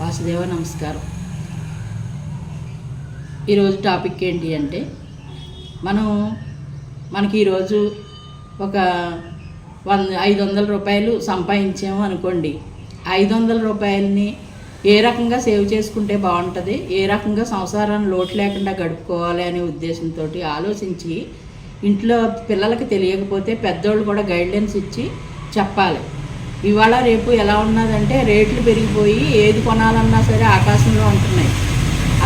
వాసుదేవ నమస్కారం. ఈరోజు టాపిక్ ఏంటి అంటే మనం మనకి ఈరోజు ఒక వంద ఐదు వందల రూపాయలు సంపాదించాము అనుకోండి ఐదు వందల రూపాయలని ఏ రకంగా సేవ్ చేసుకుంటే బాగుంటుంది ఏ రకంగా సంసారాన్ని లోటు లేకుండా గడుపుకోవాలి అనే ఉద్దేశంతో ఆలోచించి ఇంట్లో పిల్లలకి తెలియకపోతే పెద్దోళ్ళు కూడా గైడ్లైన్స్ ఇచ్చి చెప్పాలి. ఇవాళ రేపు ఎలా ఉన్నదంటే రేట్లు పెరిగిపోయి ఏది కొనాలన్నా సరే ఆకాశంలో ఉంటున్నాయి.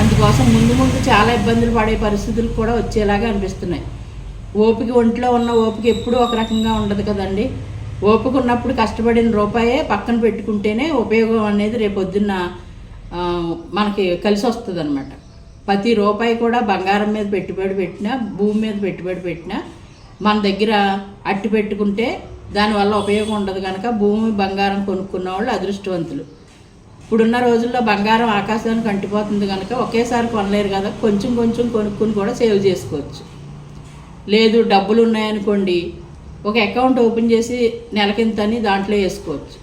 అందుకోసం ముందు ముందు చాలా ఇబ్బందులు పడే పరిస్థితులు కూడా వచ్చేలాగా అనిపిస్తున్నాయి. ఓపిక ఒంట్లో ఉన్న ఓపిక ఎప్పుడూ ఒక రకంగా ఉండదు కదండి. ఓపిక ఉన్నప్పుడు కష్టపడిన రూపాయే పక్కన పెట్టుకుంటేనే ఉపయోగం అనేది రేపొద్దున్న మనకి కలిసి వస్తుంది అనమాట ప్రతి రూపాయి కూడా బంగారం మీద పెట్టుబడి పెట్టినా భూమి మీద పెట్టుబడి పెట్టినా మన దగ్గర అట్టి పెట్టుకుంటే దానివల్ల ఉపయోగం ఉండదు కనుక భూమి బంగారం కొనుక్కున్న వాళ్ళు అదృష్టవంతులు. ఇప్పుడున్న రోజుల్లో బంగారం ఆకాశానికి అంటిపోతుంది కనుక ఒకేసారి కొనలేరు కదా కొంచెం కొంచెం కొనుక్కుని కూడా సేవ్ చేసుకోవచ్చు. లేదు డబ్బులు ఉన్నాయనుకోండి ఒక అకౌంట్ ఓపెన్ చేసి నెలకింతని దాంట్లో వేసుకోవచ్చు.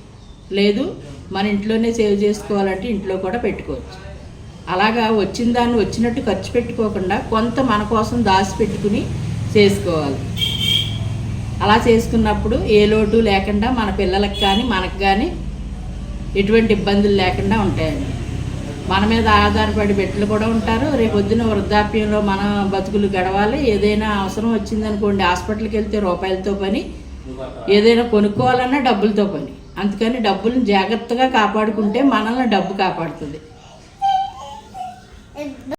లేదు మన ఇంట్లోనే సేవ్ చేసుకోవాలంటే ఇంట్లో కూడా పెట్టుకోవచ్చు. అలాగా వచ్చిన దాన్ని వచ్చినట్టు ఖర్చు పెట్టుకోకుండా కొంత మన కోసం దాచి పెట్టుకుని చేసుకోవాలి. అలా చేసుకున్నప్పుడు ఏ లోటు లేకుండా మన పిల్లలకు కానీ మనకు కానీ ఎటువంటి ఇబ్బందులు లేకుండా ఉంటాయండి. మన మీద ఆధారపడి బిడ్డలు కూడా ఉంటారు. రేపు పొద్దున వృద్ధాప్యంలో మన బతుకులు గడవాలి. ఏదైనా అవసరం వచ్చిందనుకోండి హాస్పిటల్కి వెళ్తే రూపాయలతో పని ఏదైనా కొనుక్కోవాలన్నా డబ్బులతో పని. అందుకని డబ్బులను జాగ్రత్తగా కాపాడుకుంటే మనల్ని డబ్బు కాపాడుతుంది.